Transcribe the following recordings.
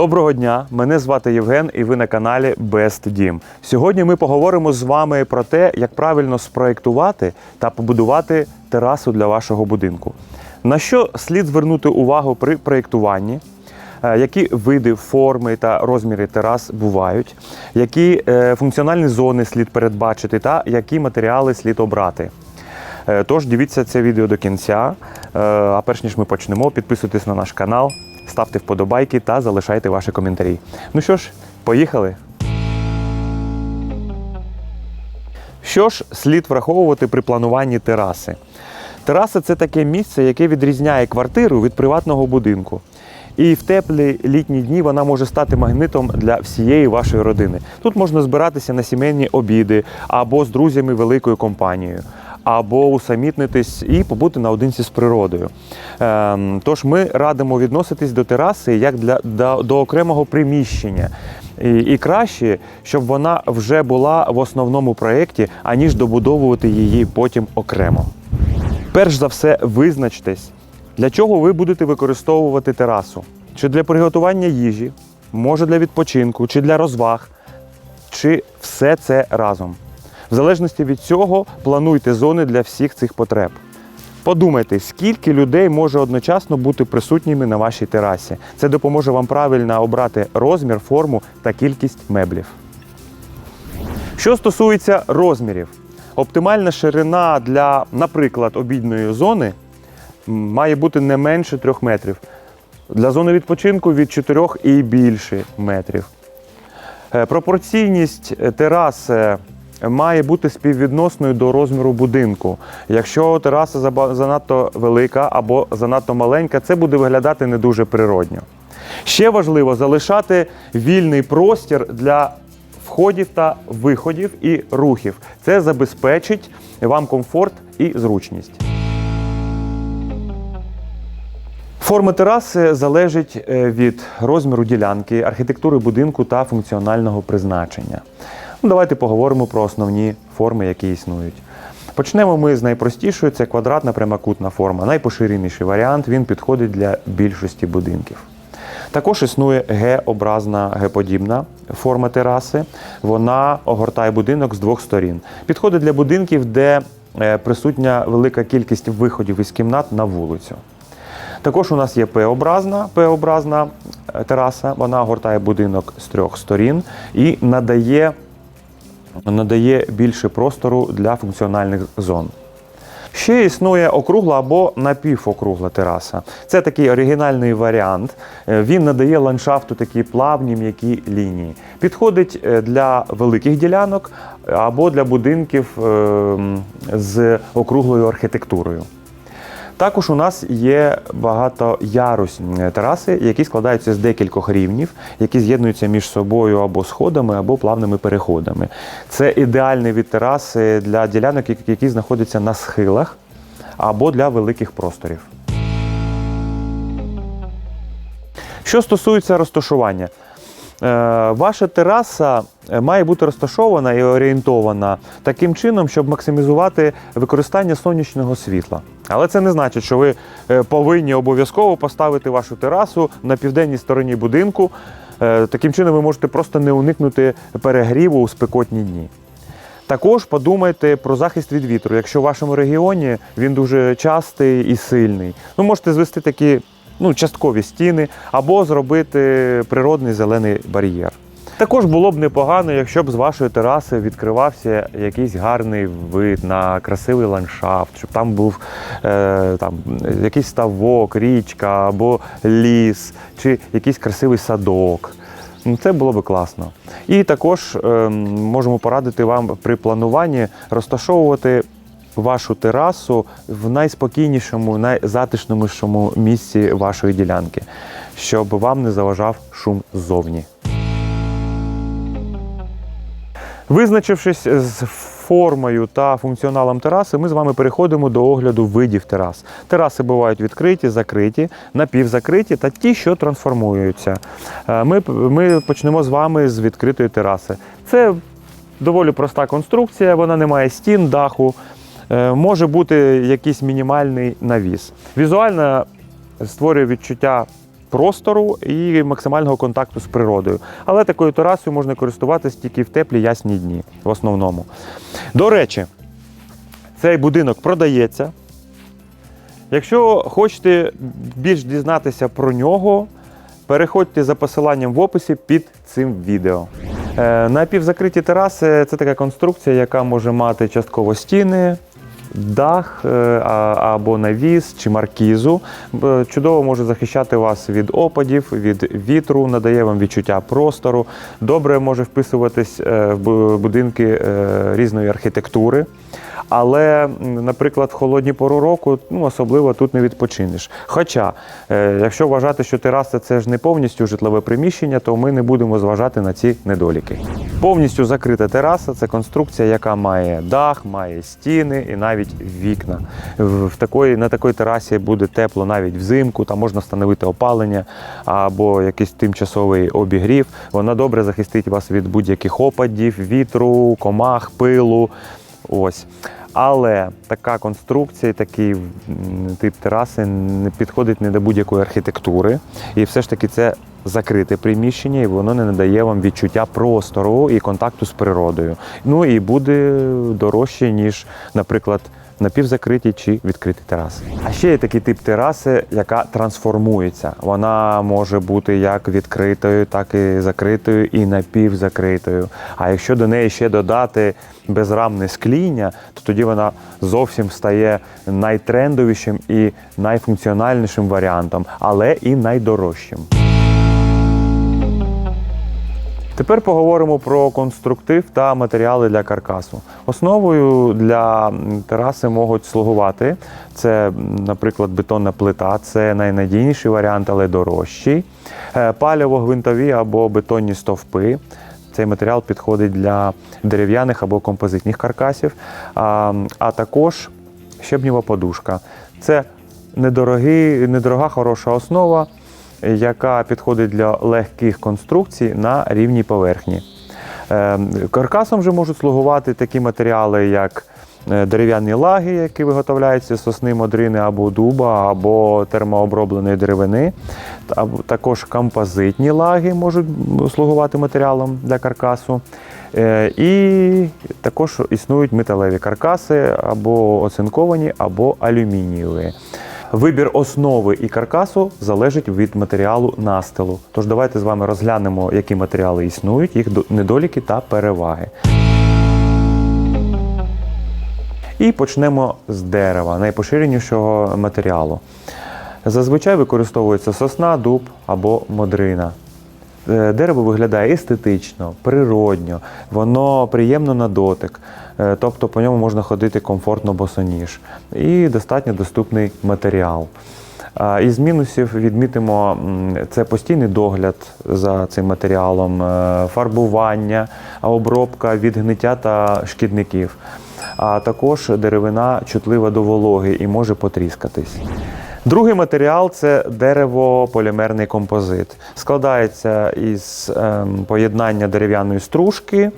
Доброго дня! Мене звати Євген, і ви на каналі Best Дім. Сьогодні ми поговоримо з вами про те, як правильно спроектувати та побудувати терасу для вашого будинку. На що слід звернути увагу при проєктуванні, е, які види, форми та розміри терас бувають, які е, функціональні зони слід передбачити та які матеріали слід обрати. Е, Тож дивіться це відео до кінця. А перш ніж ми почнемо, підписуйтесь на наш канал, ставте вподобайки та залишайте ваші коментарі. Ну що ж, поїхали. Що ж слід враховувати при плануванні тераси? Тераса це таке місце, яке відрізняє квартиру від приватного будинку. І в теплі літні дні вона може стати магнитом для всієї вашої родини. Тут можна збиратися на сімейні обіди або з друзями великою компанією, або усамітнитись і побути наодинці з природою. Ем, тож ми радимо відноситись до тераси як для, до, до окремого приміщення. І, і краще, щоб вона вже була в основному проєкті, аніж добудовувати її потім окремо. Перш за все, визначтесь, для чого ви будете використовувати терасу. Чи для приготування їжі, може для відпочинку, чи для розваг, чи все це разом. В залежності від цього плануйте зони для всіх цих потреб. Подумайте, скільки людей може одночасно бути присутніми на вашій терасі. Це допоможе вам правильно обрати розмір, форму та кількість меблів. Що стосується розмірів, оптимальна ширина для, наприклад, обідної зони має бути не менше 3 метрів. Для зони відпочинку від 4 і більше метрів. Е, Пропорційність е, терас е, має бути співвідносною до розміру будинку. Якщо тераса занадто велика або занадто маленька, це буде виглядати не дуже природньо. Ще важливо залишати вільний простір для входів та виходів і рухів. Це забезпечить вам комфорт і зручність. Форма тераси залежить е, від розміру ділянки, архітектури будинку та функціонального призначення. Ну, давайте поговоримо про основні форми, які існують. Почнемо ми з найпростішої це квадратна прямокутна форма. Найпоширеніший варіант він підходить для більшості будинків. Також існує Г-образна Г-подібна форма тераси. Вона огортає будинок з двох сторін. Підходить для будинків, де е, присутня велика кількість виходів із кімнат на вулицю. Також у нас є П-образна, П-образна е, тераса. Вона огортає будинок з трьох сторін і надає, надає більше простору для функціональних зон. Ще існує округла або напівокругла тераса. Це такий оригінальний варіант. Е, Він надає ландшафту такі плавні м'які лінії. Підходить е, для великих ділянок або для будинків е, з округлою архітектурою. Також у нас є багатоярусні тераси, які складаються з декількох рівнів, які з'єднуються між собою або сходами, або плавними переходами. Це ідеальний від тераси для ділянок, які знаходяться на схилах або для великих просторів. Що стосується розташування, Е, Ваша тераса має бути розташована і орієнтована таким чином, щоб максимізувати використання сонячного світла. Але це не значить, що ви е, повинні обов'язково поставити вашу терасу на південній стороні будинку. Е, Таким чином ви можете просто не уникнути перегріву у спекотні дні. Також подумайте про захист від вітру. Якщо в вашому регіоні він дуже частий і сильний, ви можете звести такі ну, часткові стіни або зробити природний зелений бар'єр. Також було б непогано, якщо б з вашої тераси відкривався якийсь гарний вид на красивий ландшафт, щоб там був е, там, якийсь ставок, річка або ліс, чи якийсь красивий садок. Ну, Це було би класно. І також е, можемо порадити вам при плануванні розташовувати вашу терасу в найспокійнішому, найзатишнішому місці вашої ділянки, щоб вам не заважав шум ззовні. Визначившись з формою та функціоналом тераси, ми з вами переходимо до огляду видів терас. Тераси бувають відкриті, закриті, напівзакриті та ті, що трансформуються. Е, Ми, ми почнемо з вами з відкритої тераси. Це доволі проста конструкція, вона не має стін, даху. Е, Може бути якийсь мінімальний навіс. Візуально створює відчуття простору і максимального контакту з природою. Але такою терасою можна користуватися тільки в теплі ясні дні в основному. До речі, цей будинок продається. Якщо хочете більш дізнатися про нього, переходьте за посиланням в описі під цим відео. Е, Напівзакриті тераси це така конструкція, яка може мати частково стіни, дах е, або навіс чи маркізу. Чудово може захищати вас від опадів, від вітру, надає вам відчуття простору. Добре може вписуватись е, в будинки е, різної архітектури. Але, наприклад, в холодні пору року ну, особливо тут не відпочинеш. Хоча, е, якщо вважати, що тераса це ж не повністю житлове приміщення, то ми не будемо зважати на ці недоліки. Повністю закрита тераса це конструкція, яка має дах, має стіни і навіть вікна. В такої, на такій терасі буде тепло навіть взимку, там можна встановити опалення або якийсь тимчасовий обігрів. Вона добре захистить вас від будь-яких опадів, вітру, комах, пилу. Ось. Але така конструкція, такий тип тераси не підходить не до будь-якої архітектури. І все ж таки це закрите приміщення, і воно не надає вам відчуття простору і контакту з природою. Ну і буде дорожче, ніж, наприклад, напівзакриті чи відкриті тераси. А ще є такий тип тераси, яка трансформується. Вона може бути як відкритою, так і закритою, і напівзакритою. А якщо до неї ще додати безрамне скління, то тоді вона зовсім стає найтрендовішим і найфункціональнішим варіантом, але і найдорожчим. Тепер поговоримо про конструктив та матеріали для каркасу. Основою для тераси можуть слугувати це, наприклад, бетонна плита, це найнадійніший варіант, але дорожчий. Е, Палево-гвинтові або бетонні стовпи. Цей матеріал підходить для дерев'яних або композитних каркасів, а, а також щебнєва подушка. Це недорогий, недорога хороша основа, яка підходить для легких конструкцій на рівній поверхні. Е, Каркасом вже можуть слугувати такі матеріали, як е, дерев'яні лаги, які виготовляються з сосни, модрини або дуба, або термообробленої деревини. Також композитні лаги можуть слугувати матеріалом для каркасу. Е, І також існують металеві каркаси або оцинковані, або алюмінієві. Вибір основи і каркасу залежить від матеріалу настилу. Тож давайте з вами розглянемо, які матеріали існують, їх до- недоліки та переваги. І почнемо з дерева, найпоширенішого матеріалу. Зазвичай використовується сосна, дуб або модрина. Е, Дерево виглядає естетично, природньо, воно приємно на дотик, е, тобто по ньому можна ходити комфортно босоніж. І достатньо доступний матеріал. Із мінусів відмітимо це постійний догляд за цим матеріалом, е, фарбування, обробка від гниття та шкідників. А також деревина чутлива до вологи і може потріскатись. Другий матеріал це дерево-полімерний композит. Складається із ем, поєднання дерев'яної стружки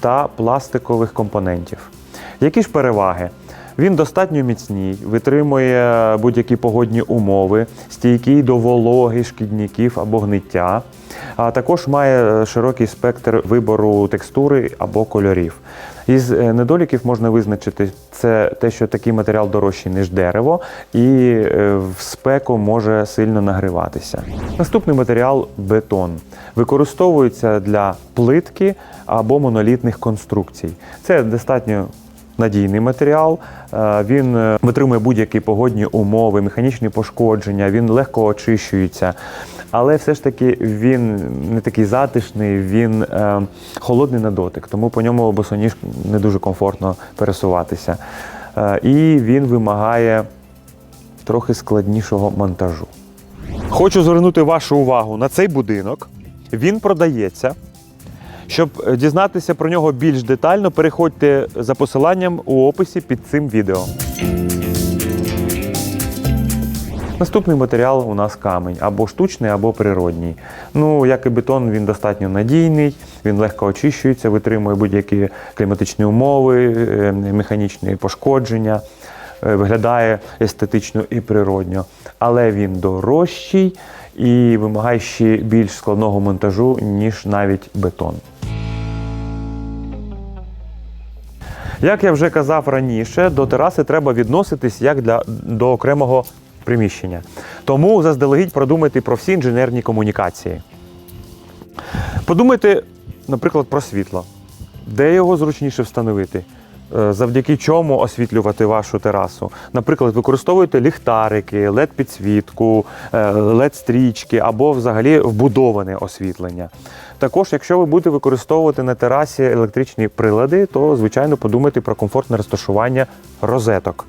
та пластикових компонентів. Які ж переваги? Він достатньо міцний, витримує будь-які погодні умови, стійкий до вологи, шкідників або гниття. А також має широкий спектр вибору текстури або кольорів. Із е, недоліків можна визначити це те, що такий матеріал дорожчий, ніж дерево, і е, в спеку може сильно нагріватися. Наступний матеріал бетон. Використовується для плитки або монолітних конструкцій. Це достатньо надійний матеріал. Е, Він е, витримує будь-які погодні умови, механічні пошкодження, він легко очищується. Але все ж таки він не такий затишний, він е, холодний на дотик, тому по ньому босоніж не дуже комфортно пересуватися. Е, і він вимагає трохи складнішого монтажу. Хочу звернути вашу увагу на цей будинок. Він продається. Щоб е, дізнатися про нього більш детально, переходьте за посиланням у описі під цим відео. Наступний матеріал у нас камінь або штучний, або природній. Ну, як і бетон, він достатньо надійний, він легко очищується, витримує будь-які кліматичні умови, е, механічні пошкодження, е, виглядає естетично і природньо. Але він дорожчий і вимагає ще більш складного монтажу, ніж навіть бетон. Як я вже казав раніше, до тераси треба відноситись як для, до окремого приміщення. Тому заздалегідь продумайте про всі інженерні комунікації. Подумайте, наприклад, про світло. Де його зручніше встановити? Е, Завдяки чому освітлювати вашу терасу. Наприклад, використовуєте ліхтарики, led підсвітку led стрічки або взагалі вбудоване освітлення. Також, якщо ви будете використовувати на терасі електричні прилади, то звичайно подумайте про комфортне розташування розеток.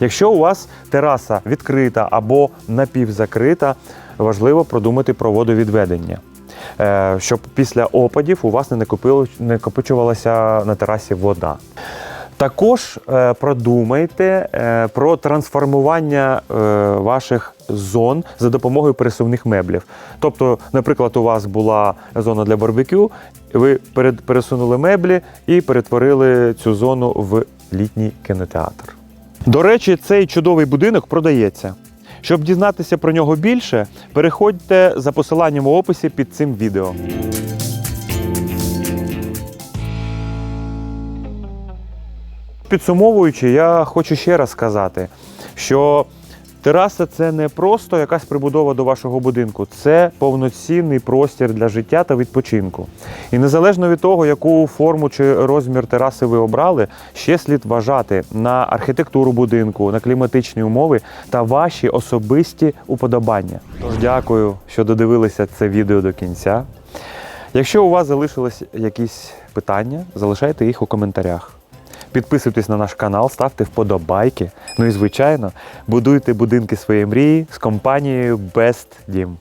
Якщо у вас тераса відкрита або напівзакрита, важливо продумати про водовідведення, е, щоб після опадів у вас не накопичувалася на терасі вода. Також е, продумайте е, про трансформування е, ваших зон за допомогою пересувних меблів. Тобто, наприклад, у вас була зона для барбекю, ви перед- пересунули меблі і перетворили цю зону в літній кінотеатр. До речі, цей чудовий будинок продається. Щоб дізнатися про нього більше, переходьте за посиланням у описі під цим відео. Підсумовуючи, я хочу ще раз сказати, що тераса це не просто якась прибудова до вашого будинку, це повноцінний простір для життя та відпочинку. І незалежно від того, яку форму чи розмір тераси ви обрали, ще слід вважати на архітектуру будинку, на кліматичні умови та ваші особисті уподобання. Тож дякую, що додивилися це відео до кінця. Якщо у вас залишились якісь питання, залишайте їх у коментарях. Підписуйтесь на наш канал, ставте вподобайки. Ну і звичайно, будуйте будинки своєї мрії з компанією Best Дім.